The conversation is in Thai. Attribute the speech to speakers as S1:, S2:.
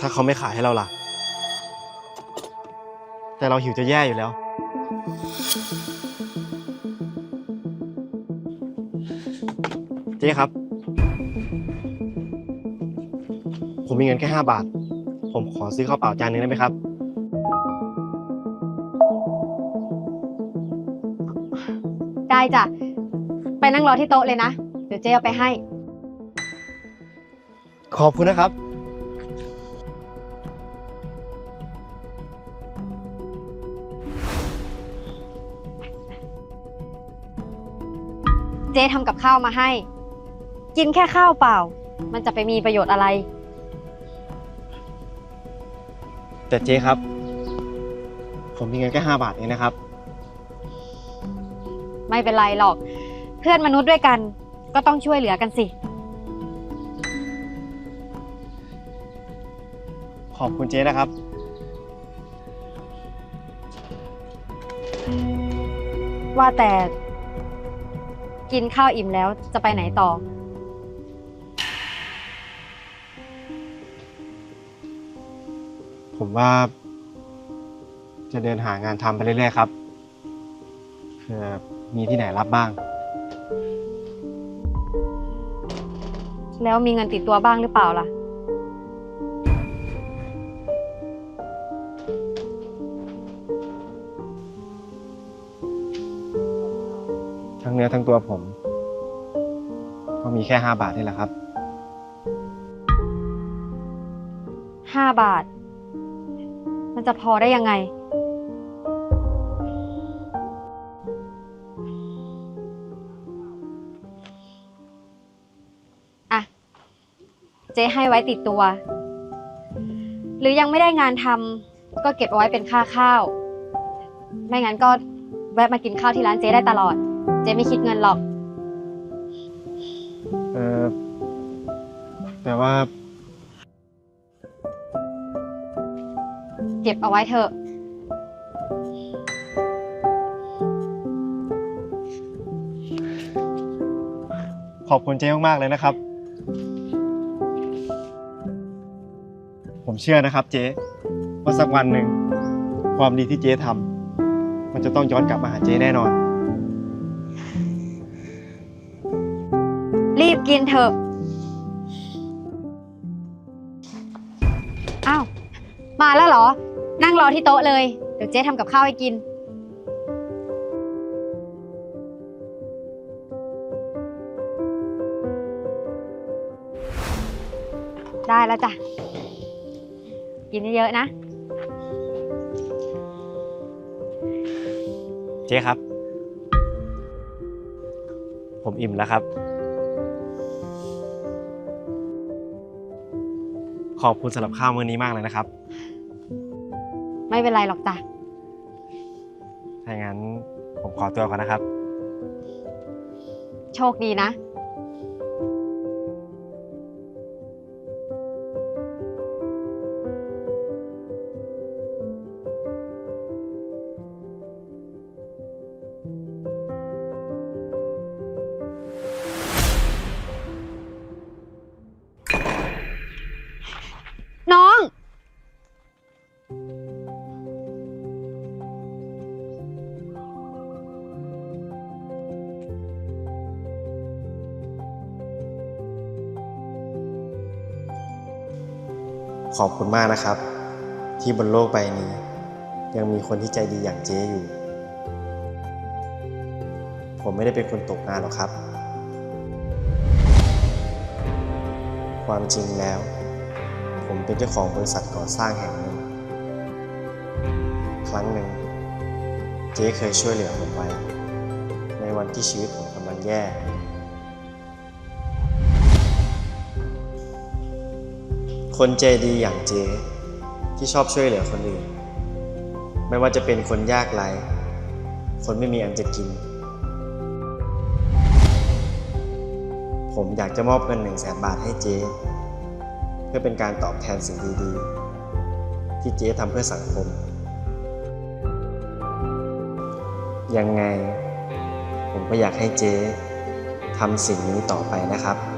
S1: ถ้าเขาไม่ขายให้เราล่ะ แต่เราหิวจะแย่อยู่แล้ว เจ๊ครับ ผมมีเงินแค่ห้าบาท ผมขอซื้อข้าวเปล่าจานหนึงได้ไหมครับ
S2: ได้จ้ะ ไปนั่งรอที่โต๊ะเลยนะ เดี๋ยวเจ๊เอาไปให้
S1: ขอบคุณนะครับ
S2: จ๊ทำกับข้าวมาให้ กินแค่ข้าวเปล่า มันจะไปมีประโยชน์อะไร
S1: แต่เจ๊ครับ ผมมีเงินแค่ห้าบาทเองนะครับ
S2: ไม่เป็นไรหรอก เพื่อนมนุษย์ด้วยกัน ก็ต้องช่วยเหลือกันสิ
S1: ขอบคุณเจ๊นะครับ
S2: ว่าแต่ กินข้าวอิ่มแล้วจะไปไหนต่อ
S1: ผมว่า จะเดินหางานทำไปเรื่อยๆครับเผื่อมีที่ไหนรับบ้าง
S2: แล้วมีเงินติดตัวบ้างหรือเปล่าล่ะ
S1: ทั้งเนื้อทั้งตัวผม ก็มีแค่ห้าบาทนี่แหละครับ
S2: ห้าบาท มันจะพอได้ยังไง อะ เจ๊ให้ไว้ติดตัว หรือยังไม่ได้งานทำก็เก็บเอาไว้เป็นค่าข้าว ไม่งั้นก็แวะมากินข้าวที่ร้านเจ๊ได้ตลอด เจ๊ไม่คิดเงินหรอก
S1: เออแต่ว่า
S2: เก็บเอาไว้เถอะ
S1: ขอบคุณเจ๊มากๆเลยนะครับ ผมเชื่อนะครับเจ๊ว่าสักวันหนึ่งความดีที่เจ๊ทำมันจะต้องย้อนกลับมาหาเจ๊แน่นอน
S2: รีบกินเถอะ อ้าว มาแล้วเหรอ นั่งรอที่โต๊ะเลย เดี๋ยวเจ๊ทำกับข้าวให้กิน ได้แล้วจ้ะ กินเยอะๆนะ
S1: เจ๊ครับ ผมอิ่มแล้วครับ ขอบคุณสำหรับข้าวมื้อนี้มากเลยนะครับ
S2: ไม่เป็นไรหรอกจ้ะ
S1: ถ้าอย่างนั้นผมขอตัวก่อนนะครับ
S2: โชคดีนะ
S1: ขอบคุณมากนะครับ ที่บนโลกใบนี้ ยังมีคนที่ใจดีอย่างเจ๊อยู่ ผมไม่ได้เป็นคนตกงานหรอกครับ ความจริงแล้ว ผมเป็นเจ้าของบริษัทก่อสร้างแห่งหนึ่ง ครั้งหนึ่ง เจ๊เคยช่วยเหลือผมไว้ ในวันที่ชีวิตผมกำลังแย่ คนใจดีอย่างเจ๊ที่ชอบช่วยเหลือคนอื่น ไม่ว่าจะเป็นคนยากไร้คนไม่มีอันจะกิน ผมอยากจะมอบเงินหนึ่งแสนบาทให้เจ๊เพื่อเป็นการตอบแทนสิ่งดีๆ ที่เจ๊ทำเพื่อสังคม ยังไง ผมก็อยากให้เจ๊ทำสิ่งนี้ต่อไปนะครับ